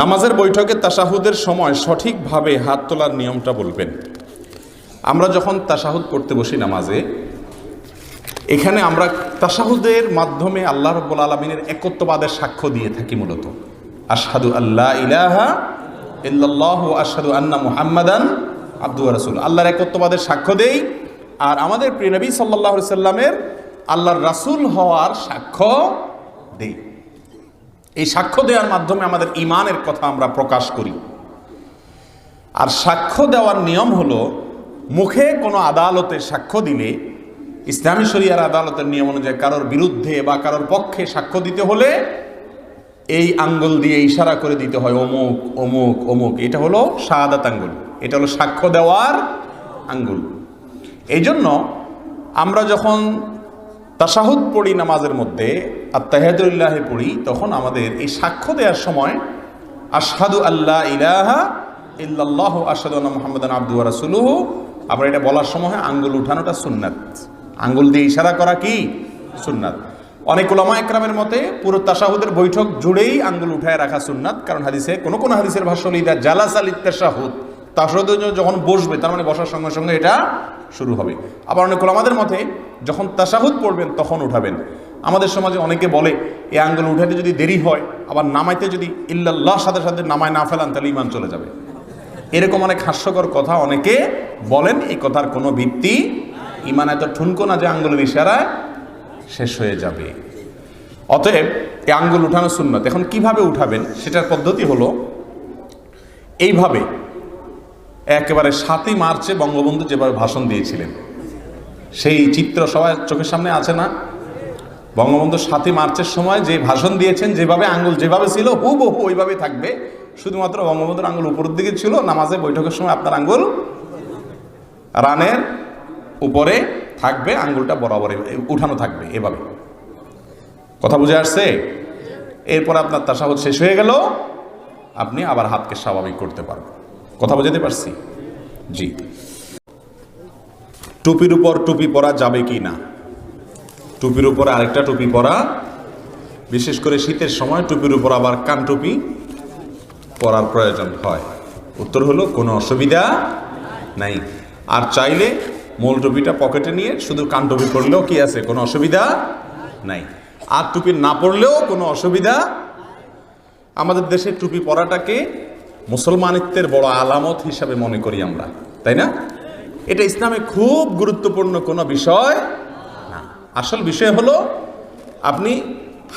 নামাজের বৈঠকে তাসাহুদের সময় সঠিকভাবে হাত তোলার নিয়মটা বলবেন। আমরা যখন তাসাহুদ পড়তে বসি নামাজে, এখানে আমরা তাসাহুদের মাধ্যমে আল্লাহ রব্বুল আলমিনের একত্ববাদের সাক্ষ্য দিয়ে থাকি মূলত। আশহাদু আল্লাহ ইলাহা ইল্লাল্লাহ আশহাদু আন্না মুহাম্মাদান আব্দু রাসূল আল্লাহর একত্ববাদের সাক্ষ্য দেই আর আমাদের প্রিয় নবী আলাইহি সাল্লামের আল্লাহর রাসূল হওয়ার সাক্ষ্য দেই। এই সাক্ষ্য দেওয়ার মাধ্যমে আমাদের ইমানের কথা আমরা প্রকাশ করি। আর সাক্ষ্য দেওয়ার নিয়ম হলো, মুখে কোনো আদালতে সাক্ষ্য দিলে, ইসলামী শরিয়ার আদালতের নিয়ম অনুযায়ী কারোর বিরুদ্ধে বা কারোর পক্ষে সাক্ষ্য দিতে হলে এই আঙ্গুল দিয়ে ইশারা করে দিতে হয়, অমুক অমুক অমুক। এটা হলো শাহাদাত আঙ্গুল। এটা হলো সাক্ষ্য দেওয়ার আঙ্গুল। এই জন্য আমরা যখন তাসাহুদ পড়ি নামাজের মধ্যে আত্মাহাদুল্লাহে পড়ি, তখন আমাদের এই সাক্ষ্য দেওয়ার সময়, আশহাদু আল্লাহ ইলাহা ইল্লাল্লাহ আশহাদু আন্না মুহাম্মাদান আবদু ওয়া রাসূলুহু। আবার এটা বলার সময় আঙ্গুল উঠানোটা সুন্নাত। আঙ্গুল দিয়ে ইশারা করা কি? সুন্নাত। অনেক ওলামা একরামের মতে পুরো তাসাহুদের বৈঠক জুড়েই আঙ্গুল উঠায় রাখা সুন্নাত, কারণ হাদিসে কোনো কোনো হাদিসের ভাষ্য হলো, ইদা জালাস আল তাসাহুদ তাসাহুদ যখন বসবে, তার মানে বসার সঙ্গে সঙ্গে এটা শুরু হবে। আবার অনেক ওলামাদের মতে, যখন তাসাহুদ পড়বেন, তখন উঠাবেন। আমাদের সমাজে অনেকে বলে, এই আঙ্গুল উঠাতে যদি দেরি হয়, আবার নামাইতে যদি ইল্লাল্লাহ সাথে সাথে নামায় না ফেলান, তাহলে ইমান চলে যাবে। এরকম অনেক হাস্যকর কথা অনেকে বলেন, এই কথার কোনো ভিত্তি ইমান এত ঠুনকো না যে আঙ্গুলের ইশারায় শেষ হয়ে যাবে। অতএব, এই আঙ্গুল উঠানো সুন্নত। এখন কীভাবে উঠাবেন? সেটার পদ্ধতি হলো, এইভাবে একেবারে সাতই মার্চে বঙ্গবন্ধু যেভাবে ভাষণ দিয়েছিলেন, সেই চিত্র সবাই চোখের সামনে আছে না? বঙ্গবন্ধু সাতই মার্চের সময় যে ভাষণ দিয়েছেন, যেভাবে আঙ্গুল যেভাবে ছিল, হুবহু ওইভাবে থাকবে। শুধুমাত্র বঙ্গবন্ধুর আঙ্গুল উপরের দিকে ছিল, নামাজে বৈঠকের সময় আপনার আঙ্গুল রানের উপরে থাকবে, আঙ্গুলটা বরাবর উঠানো থাকবে এভাবে। কথা বুঝে আসছে? এরপর আপনার তাসাহুদ শেষ হয়ে গেল, আপনি আবার হাতকে স্বাভাবিক করতে পারবেন। কথা বুঝাতে পারছি? জি। টুপির উপর টুপি পরা যাবে কি না? টুপির উপর আরেকটা টুপি পরা, বিশেষ করে শীতের সময় টুপির উপর আবার কান টুপি পরার প্রয়োজন হয়। উত্তর হলো, কোনো অসুবিধা নাই। আর চাইলে মূল টুপিটা পকেটে নিয়ে শুধু কান টুপি পরলেও কি আছে? কোনো অসুবিধা নাই। আর টুপি না পরলেও কোনো অসুবিধা আমাদের দেশে টুপি পরাটাকে মুসলমানিত্বের বড় আলামত হিসাবে মনে করি আমরা, তাই না? এটা ইসলামে খুব গুরুত্বপূর্ণ কোনো বিষয় আসল বিষয় হলো, আপনি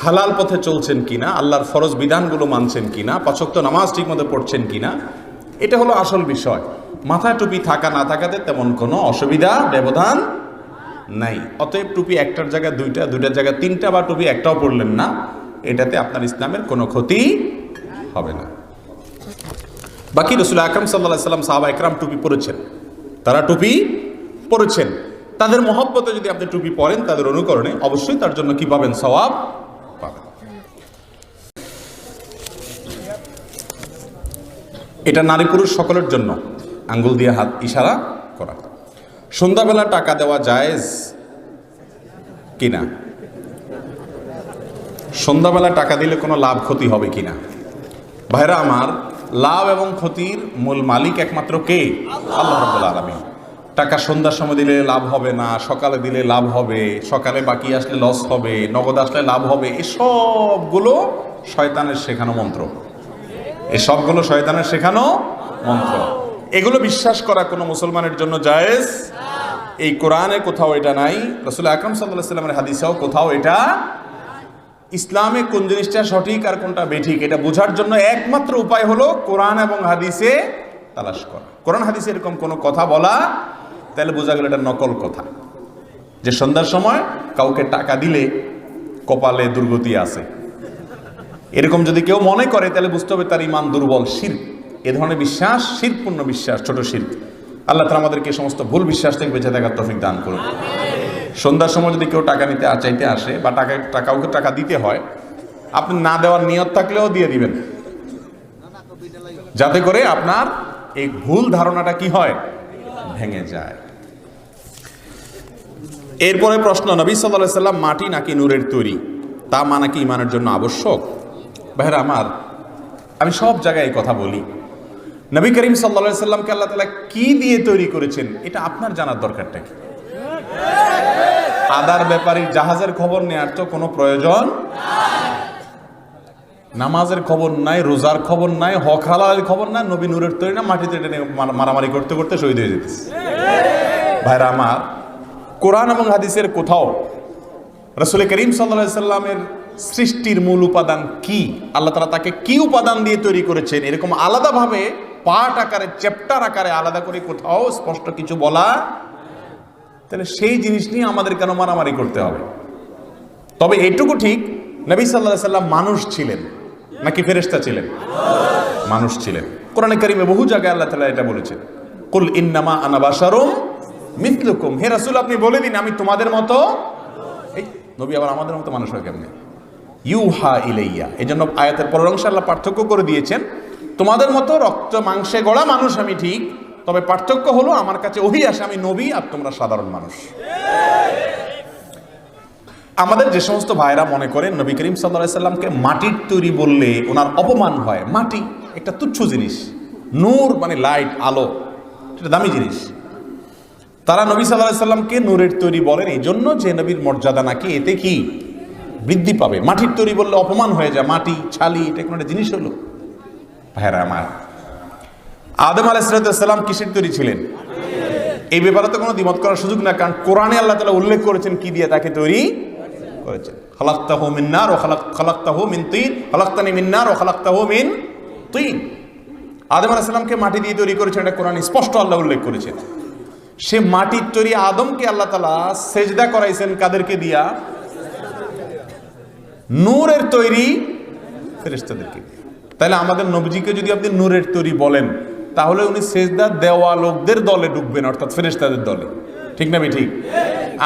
হালাল পথে চলছেন কিনা, আল্লাহর ফরজ বিধানগুলো মানছেন কি কিনা, পাচক্ত নামাজ ঠিক ঠিকমতো পড়ছেন কিনা, এটা হলো আসল বিষয়। মাথায় টুপি থাকা না থাকাতে তেমন কোনো অসুবিধা ব্যবধান নাই। অতএব টুপি একটার জায়গায় দুইটা, দুইটার জায়গায় তিনটা বা টুপি একটাও পড়লেন না, এটাতে আপনার ইসলামের কোনো ক্ষতি হবে না। বাকি রসুল আকরম সাল্লাহ সাল্লাম সাহাবা একরাম টুপি পরেছেন। তারা টুপি পরেছেন। তাদের মহব্বতে যদি আপনি টুপি পরেন তাদের অনুকরণে, অবশ্যই তার জন্য কি পাবেন? সওয়াব পাবেন। এটা নারী পুরুষ সকলের জন্য। আঙ্গুল দিয়ে হাত ইশারা করা। সন্ধ্যাবেলা টাকা দেওয়া জায়েজ কিনা? সন্ধ্যাবেলা টাকা দিলে কোনো লাভ, ক্ষতি হবে কিনা? ভাইরা আমার, লাভ এবং ক্ষতির মূল মালিক একমাত্র কে? আল্লাহ রাব্বুল আলামিন। টাকা সন্ধ্যার সময় দিলে লাভ হবে না, সকালে দিলে লাভ হবে, সকালে বাকি আসলে লস হবে, নগদ আসলে লাভ হবে, এসবগুলো শয়তানের শেখানো মন্ত্র। এসবগুলো শয়তানের শেখানো মন্ত্র। এগুলো বিশ্বাস করা কোনো মুসলমানের জন্য জায়েজ? এই কোরআনে কোথাও এটা নাই। রসুল আকরম সাল্লাহ সাল্লামের হাদিসেও কোথাও এটা ইসলামে কোন জিনিসটা সঠিক আর কোনটা বেঠিক, এটা বোঝার জন্য একমাত্র উপায় হলো কোরআন এবং হাদিসে তালাশ করা। কোরআন হাদিসে এরকম কোনো কথা বলা তাহলে বোঝা গেল এটা নকল কথা। যে সন্ধ্যার সময় কাউকে টাকা দিলে কপালে দুর্গতি আছে। এরকম যদি কেউ মনে করে, তাহলে বুঝতে হবে তার ইমান দুর্বল শির। এ ধরনের বিশ্বাস, শিরপূর্ণ বিশ্বাস, ছোট শির। আল্লাহ তালা আমাদেরকে সমস্ত ভুল বিশ্বাস থেকে বেঁচে থাকার তফিক দান করুন। সন্ধ্যার সময় যদি কেউ টাকা নিতে চাইতে আসে বা টাকা, কাউকে টাকা দিতে হয়, আপনি না দেওয়ার নিয়ত থাকলেও দিয়ে দিবেন। যাতে করে আপনার এই ভুল ধারণাটা কি হয়? ভেঙে যায়। এরপরে প্রশ্ন, নবী সাল্লাহ সাল্লাম মাটি নাকি নূরের তৈরি? তা মানা কি ইমানের জন্য আবশ্যক? ভাইরা আমার, আমি সব জায়গায় এই কথা বলি। নবী করিম সাল্লা সাল্লামকে আল্লাহ তালা কি দিয়ে তৈরি করেছেন, এটা আপনার জানার দরকারটা কি? আদার ব্যাপারী জাহাজের খবর নেওয়ার তো কোনো প্রয়োজন নামাজের খবর নাই, রোজার খবর নাই, হক হালালের খবর নাই, নবী নূরের তৈরি না, মাটিতে টেনে মারামারি করতে করতে শহীদ হয়ে যেতেছে। ভাইরা আমার, কোরআন এবং হাদিসের কোথাও রসুল করিম সাল্লা সাল্লামের সৃষ্টির মূল উপাদান কি? আল্লাহ তালা তাকে কি উপাদান দিয়ে তৈরি করেছেন? এরকম আলাদাভাবে পাঠ আকারে, চ্যাপ্টার আকারে আলাদা করে কোথাও স্পষ্ট কিছু বলা তাহলে সেই জিনিস নিয়ে আমাদের কেন মারামারি করতে হবে? তবে এইটুকু ঠিক, নবী সাল্লাহ সাল্লাম মানুষ ছিলেন। নাকি ফেরেস্তা ছিলেন? মানুষ ছিলেন। কোরআনে কারিমে বহু জায়গায় আল্লাহ তালা এটা বলেছেন। কুল ইন্নামা আনাবাসারুম মিথলুকুম হে রাসুল, আপনি বলে দিন, আমি তোমাদের মতো এই নবী আবার আমাদের মতো মানুষ হয় কেমনে? ইউহা ইলাইয়া। এই জন্য আয়াতের পরের অংশে আল্লাহ পার্থক্য করে দিয়েছেন। তোমাদের মতো রক্ত, মাংসে গড়া মানুষ আমি ঠিক, তবে পার্থক্য হলো আমার কাছে ওহি আসে, আমি নবী আর তোমরা সাধারণ মানুষ। আমাদের যে সমস্ত ভাইরা মনে করেন নবী করিম সাল্লাহ সাল্লামকে মাটির তৈরি বললে ওনার অপমান হয়। মাটি একটা তুচ্ছ জিনিস। নূর মানে লাইট, আলো। এটা দামি জিনিস। তারা নবী সাল্লাহ সাল্লামকে নূরের তৈরি বলেন এই জন্য যে নবীর মর্যাদা নাকি এতে কি বৃদ্ধি পাবে? মাটির তৈরি বললে অপমান হয়ে যায়। মাটি, ছালি, এটা কোনো একটা জিনিস হলো? ভাইরা আমার, আদম আলাইসালাম কিসের তৈরি ছিলেন? এই ব্যাপারে তো কোনো দ্বিমত করার সুযোগ না, কারণ কোরআনে আল্লাহ তালা উল্লেখ করেছেন কি দিয়ে তাকে তৈরি করেছেন। খালাক্তাহু মিন্নার ও খালাক মিন তিন। খালাক্তানি মিন্নার ও খালাক্তাহু মিন তিন। আদম আলাইসালামকে মাটি দিয়ে তৈরি করেছেন, এটা কোরআন স্পষ্ট আল্লাহ উল্লেখ করেছেন। সে মাটির তৈরি আদমকে আল্লাহ তালা সেজদা করাইছেন কাদেরকে দিয়া? নূরের তৈরি ফেরেস্তাদেরকে তাহলে আমাদের নবজিকে যদি আপনি নূরের তৈরি বলেন, তাহলে উনি সেজদা দেওয়া লোকদের দলে ঢুকবেন অর্থাৎ ফেরেস্তাদের দলে। ঠিক না ঠিক?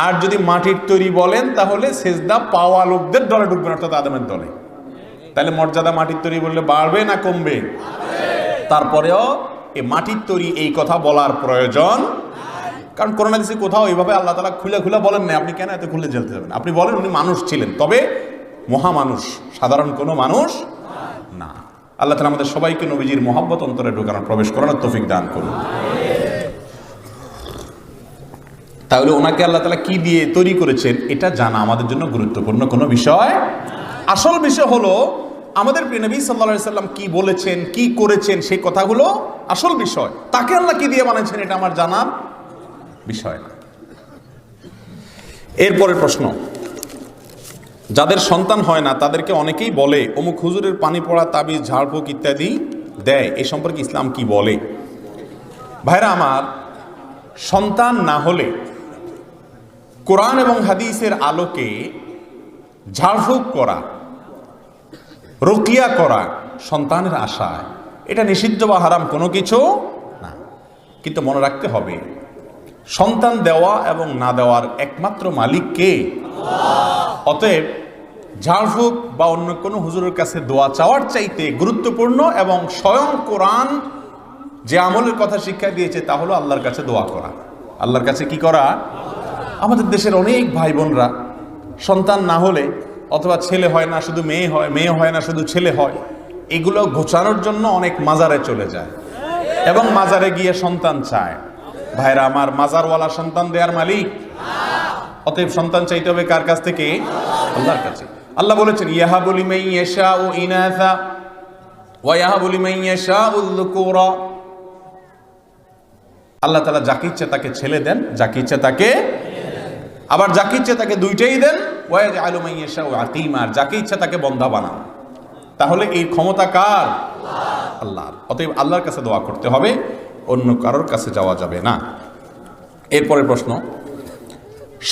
আর যদি মাটির তৈরি বলেন, তাহলে সেজদা পাওয়া লোকদের দলে ঢুকবেন, অর্থাৎ আদমের দলে। তাহলে মর্যাদা মাটির তৈরি বললে বাড়বে না কমবে? তারপরেও এই মাটির তৈরি এই কথা বলার প্রয়োজন কারণ করোনা দিসে কোথাও এইভাবে আল্লাহ তালা খুলে খুলে বলেন না আপনি কেন এত খুলে জ্বলতে যাবেন? আপনি বলেন উনি মানুষ ছিলেন, তবে মহামানুষ, সাধারণ কোনো মানুষ না। আল্লাহ তালা আমাদের সবাইকে নবীজির মহাব্বত অন্তরে ঢোকানোর প্রবেশ করানোর তফিক দান করুন। তাহলে ওনাকে আল্লাহ তালা কি দিয়ে তৈরি করেছেন এটা জানা আমাদের জন্য গুরুত্বপূর্ণ কোনো বিষয়? আসল বিষয় হলো, আমাদের প্রিয় নবী সাল্লা সাল্লাম কি বলেছেন, কি করেছেন, সেই কথাগুলো আসল বিষয়। তাকে আল্লাহ কি দিয়ে বানাইছেন এটা আমার জানার বিষয় না। এরপরের প্রশ্ন, যাদের সন্তান হয় না, তাদেরকে অনেকেই বলে, অমুক হুজুরের পানি পড়া, তাবিজ, ঝাড়ফুঁক ইত্যাদি দেয়। এ সম্পর্কে ইসলাম কি বলে? ভাইরা আমার, সন্তান না হলে কোরআন এবং হাদিসের আলোকে ঝাড়ফুঁক করা রকিয়া করা সন্তানের আশায় এটা নিষিদ্ধ বা হারাম কোনো কিছু না। কিন্তু মনে রাখতে হবে সন্তান দেওয়া এবং না দেওয়ার একমাত্র মালিক কে? অতএব ঝাড়ফুঁক বা অন্য কোনো হুজুরের কাছে দোয়া চাওয়ার চাইতে গুরুত্বপূর্ণ এবং স্বয়ং কোরআন যে আমলের কথা শিক্ষা দিয়েছে তা হলো আল্লাহর কাছে দোয়া করা। আল্লাহর কাছে কি করা? আমাদের দেশের অনেক ভাই বোনরা সন্তান না হলে অথবা ছেলে হয় না, শুধু মেয়ে হয় মেয়ে হয় না, শুধু ছেলে হয়, এগুলো ঘোচানোর জন্য অনেক মাজারে চলে যায়। এবং মাজারে গিয়ে সন্তান চায়। ভাইরা, আমার মাজারওয়ালা সন্তান দেওয়ার মালিক। অতএব সন্তান চাইতে হবে কার কাছ থেকে? আল্লাহর কাছে। আল্লাহ বলেছেন ইহা বলি মাই ইয়াশা ও ইনাথা ওয়া ইয়াহা বলি মাই ইয়াশা উল্লুকুরা আল্লাহ তালা যাকে ইচ্ছে তাকে ছেলে দেন, যাকে ইচ্ছে তাকে আবার যাকে ইচ্ছে তাকে দুইটাই দেন ওয়াজ আলু মাই ইয়াশা ও আকিমার যাকে ইচ্ছে তাকে বন্ধা বানান। তাহলে এই ক্ষমতা কার? আল্লাহর। অতএব আল্লাহর কাছে দোয়া করতে হবে, অন্য কারোর কাছে যাওয়া যাবে না। এরপরের প্রশ্ন,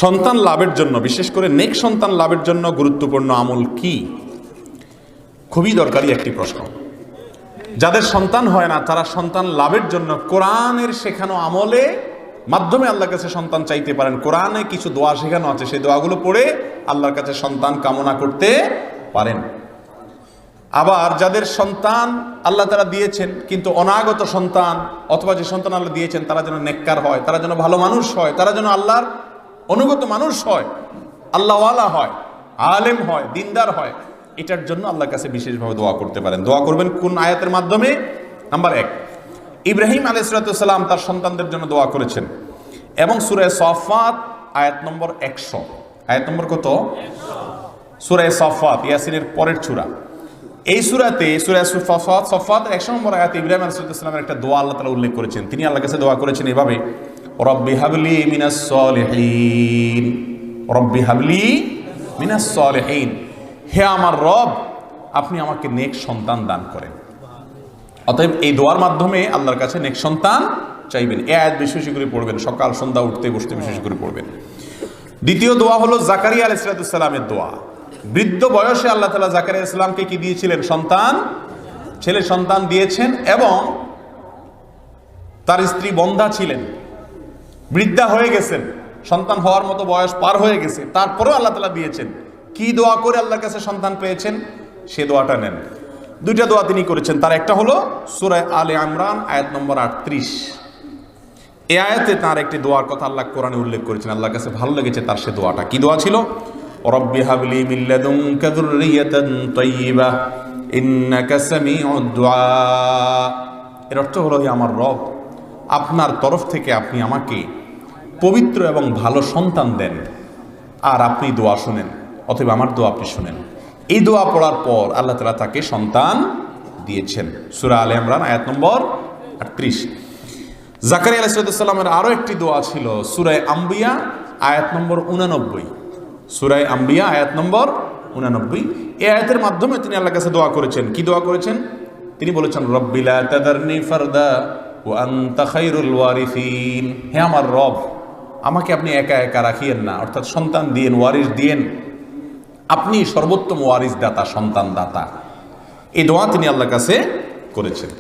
সন্তান লাভের জন্য, বিশেষ করে নেক সন্তান লাভের জন্য গুরুত্বপূর্ণ আমল কি? খুবই দরকারি একটি প্রশ্ন। যাদের সন্তান হয় না, তারা সন্তান লাভের জন্য কোরআনের শেখানো আমলে মাধ্যমে আল্লাহর কাছে সন্তান চাইতে পারেন। কোরআনে কিছু দোয়া শেখানো আছে, সেই দোয়াগুলো পড়ে আল্লাহর কাছে সন্তান কামনা করতে পারেন। আবার যাদের সন্তান আল্লাহ তারা দিয়েছেন, কিন্তু অনাগত সন্তান, অথবা যে সন্তান আল্লাহ দিয়েছেন, তারা যেন নেককার হয়, তারা যেন ভালো মানুষ হয়, তারা যেন আল্লাহর অনুগত মানুষ হয়, আল্লাহওয়ালা হয়, আলেম হয়, দিনদার হয়, এটার জন্য আল্লাহর কাছে বিশেষভাবে দোয়া করতে পারেন। দোয়া করবেন কোন আয়াতের মাধ্যমে? নাম্বার এক। ইব্রাহিম আলাইসালাম তার সন্তানদের জন্য দোয়া করেছেন। এবং সুরে সফাত আয়াত নম্বর একশো। আয়াত নম্বর কত? সুরে সফাত, ইয়াসিনের পরের চূড়া এই সুরাতে, সুরা সফাত সফাত একশো নম্বর আয়াত ইব্রাহিম আলাইসালামের একটা দোয়া আল্লাহ তালা উল্লেখ করেছেন। তিনি আল্লাহ কাছে দোয়া করেছেন এভাবে, রব্বি হাবলি মিনাস সলিহিন। রব্বি হাবলি মিনাস সলিহিন। হে আমার রব, আপনি আমাকে নেক সন্তান দান করেন। অতএব এই দোয়ার মাধ্যমে আল্লাহর কাছে নেক সন্তান চাইবেন। এ আয়াত বেশি বেশি করে পড়বেন, সকাল, সন্ধ্যা উঠতে, বসতে বেশি বেশি করে পড়বেন। দ্বিতীয় দোয়া হলো জাকারিয়া আলাইসালামের দোয়া। বৃদ্ধ বয়সে আল্লাহ তালা জাকারিয়া ইসলামকে কি দিয়েছিলেন? সন্তান, ছেলে সন্তান দিয়েছেন এবং তার স্ত্রী বন্ধা ছিলেন। বৃদ্ধা হয়ে গেছেন, সন্তান হওয়ার মতো বয়স পার হয়ে গেছে, তারপরেও আল্লাহ তালা দিয়েছেন। কি দোয়া করে আল্লাহর কাছে সন্তান পেয়েছেন? সে দোয়াটা নেন। দুইটা দোয়া তিনি করেছেন। তার একটা হলো সুরায় আলে আমরান আয়াত নম্বর আটত্রিশ। এ আয়াতে তার একটি দোয়ার কথা আল্লাহ কোরআনে উল্লেখ করেছেন। আল্লাহর কাছে ভালো লেগেছে তার সে দোয়াটা। কি দোয়া ছিল? রব্বি হাবলি মিল্লাদুনকা যুররিয়াতান তাইয়্যিবা ইন্নাকা সামিউদ দুআ। এর অর্থ হলো হে আমার রব, আপনার তরফ থেকে আপনি আমাকে পবিত্র এবং ভালো সন্তান দেন। আর আপনি দোয়া শুনেন, অথবা আমার দোয়া আপনি শুনেন। এই দোয়া পড়ার পর আল্লাহ তালা তাকে সন্তান দিয়েছেন। সুরা আলে ইমরান, আয়াত নম্বর আটত্রিশ। জাকারি আলাইসালামের আরও একটি দোয়া ছিল সুরায় আম্বিয়া, আয়াত নম্বর উনানব্বই। সুরায় আম্বিয়া, আয়াত নম্বর উনানব্বই। এই আয়াতের মাধ্যমে তিনি আল্লাহ কাছে দোয়া করেছেন। কি দোয়া করেছেন? তিনি বলেছেন রব্বিলা তাদারনি ফারদা ও আন্তা খাইরুল হে আমার রব, আমাকে আপনি একা একা রাখিয়েন না, অর্থাৎ সন্তান দিয়েন, ওয়ারিস দিয়েন। আপনি সর্বোত্তম ওয়ারিস দাতা সন্তান দাতা এই দোয়া তিনি আল্লাহর কাছে করেছেন।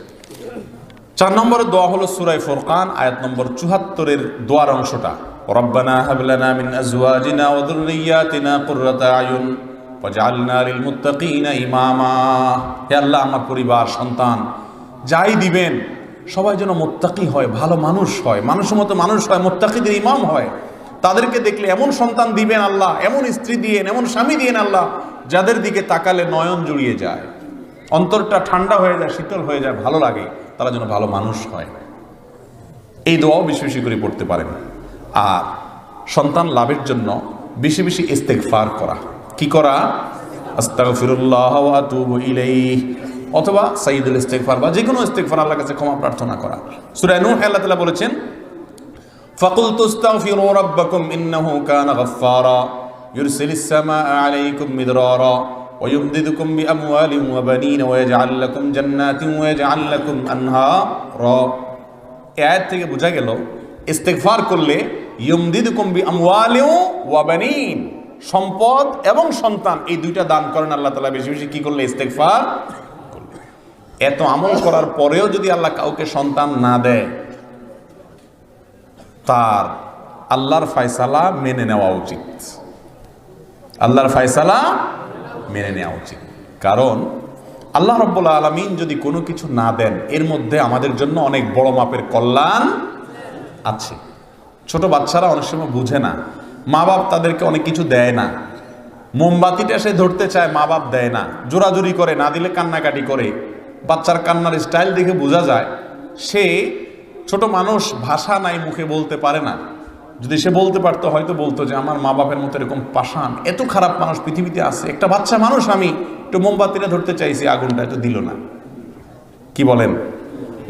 চার নম্বরের দোয়া হলো সুরাই ফোরকান, আয়াত নম্বর চুহাত্তরের দোয়ার অংশটা। রব্বানা হাবলানা মিন আজওয়াজিনা ওয়া যুররিয়াতিনা কুররাতা আয়ুন ওয়াজআলনা লিল মুত্তাকিনা ইমামা। আল্লাহ, আমার পরিবার, সন্তান, যাই দিবেন, সবাই যেন মোত্তাকি হয়, ভালো মানুষ হয়, মানুষের মতো মানুষ হয়, মোত্তাকিদের ইমাম হয়। তাদেরকে দেখলে এমন সন্তান দিবেন আল্লাহ, এমন স্ত্রী দিয়েন, এমন স্বামী দিয়েন আল্লাহ, যাদের দিকে তাকালে নয়ন জুড়িয়ে যায়। অন্তরটা ঠান্ডা হয়ে যায়, শীতল হয়ে যায়, ভালো লাগে, তারা যেন ভালো মানুষ হয়। এই দোয়াও বেশি বেশি করে পড়তে পারেন। আর সন্তান লাভের জন্য বেশি বেশি ইস্তেকফার করা। কি করা? আস্তাগফিরুল্লাহ ওয়া আতুবু ইলাইহি। অথবা সাইদুল ইস্তেকফার বা যে কোনো ইস্তেকফার আল্লাহর কাছে ক্ষমা প্রার্থনা করা। সূরা নূহ, আল্লাহ তাআলা বলেছেন فقلت استغفروا ربكم إنه كان غفارا يرسل السماء عليكم مدرارا ويمددكم بأموال وبنين ويجعل لكم جنات ويجعل لكم أنهارا এই আয়াত থেকে বোঝা গেল ইস্তেগফার করলে ইয়মদিদুকুম বি আমওয়ালিউ ওয়া বানিন সম্পদ এবং সন্তান এই দুইটা দান করেন আল্লাহ তাআলা বেশি বেশি কি করলে ইস্তেগফার করলে। এত আমল করার পরেও যদি আল্লাহ কাউকে সন্তান না দেয় তার আল্লাহর ফায়সালা মেনে নেওয়া উচিত। আল্লাহর ফায়সালা মেনে নেওয়া উচিত। কারণ আল্লাহ রব্বুল আলমিন যদি কোনো কিছু না দেন, এর মধ্যে আমাদের জন্য অনেক বড় মাপের কল্যাণ আছে। ছোট বাচ্চারা অনেক সময় বুঝে না মা বাপ তাদেরকে অনেক কিছু দেয় না। মোমবাতিটা সে ধরতে চায় মা বাপ দেয় না। জোরাজুরি করে, না দিলে কান্নাকাটি করে। বাচ্চার কান্নার স্টাইল দেখে বোঝা যায়, সে ছোট মানুষ ভাষা নাই মুখে বলতে পারে না। যদি সে বলতে পারতো, হয়তো বলতো যে, আমার মা বাপের মতো এরকম পাষাণ, এত খারাপ মানুষ পৃথিবীতে আছে। একটা বাচ্চা মানুষ আমি একটু মোমবাতিটা ধরতে চাইছি, আগুনটা এত দিল না। কি বলেন?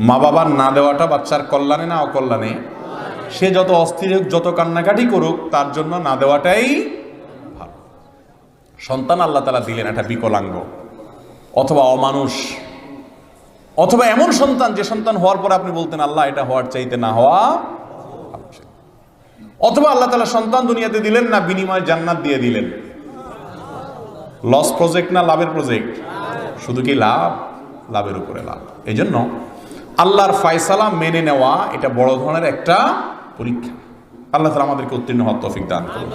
মা বাবার না দেওয়াটা বাচ্চার কল্যাণে না অকল্যাণে? সে যত অস্থির হোক, যত কান্নাকাটি করুক, তার জন্য না দেওয়াটাই সন্তান আল্লাহ তালা দিলেন একটা বিকলাঙ্গ, অথবা অমানুষ। অথবা এমন সন্তান, যে সন্তান হওয়ার পর আপনি বলতেন, আল্লাহ, এটা হওয়ার চাইতে না হওয়া অথবা আল্লাহ তালা সন্তান দুনিয়াতে দিলেন না, বিনিময় জান্নাত দিয়ে দিলেন। লস প্রজেক্ট না লাভের প্রজেক্ট শুধু কি লাভ? লাভের উপরে লাভ। এই জন্য আল্লাহর ফায়সালা মেনে নেওয়া, এটা বড় ধরনের একটা পরীক্ষা। আল্লাহ তালা আমাদেরকে উত্তীর্ণ হওয়ার তৌফিক দান করুন।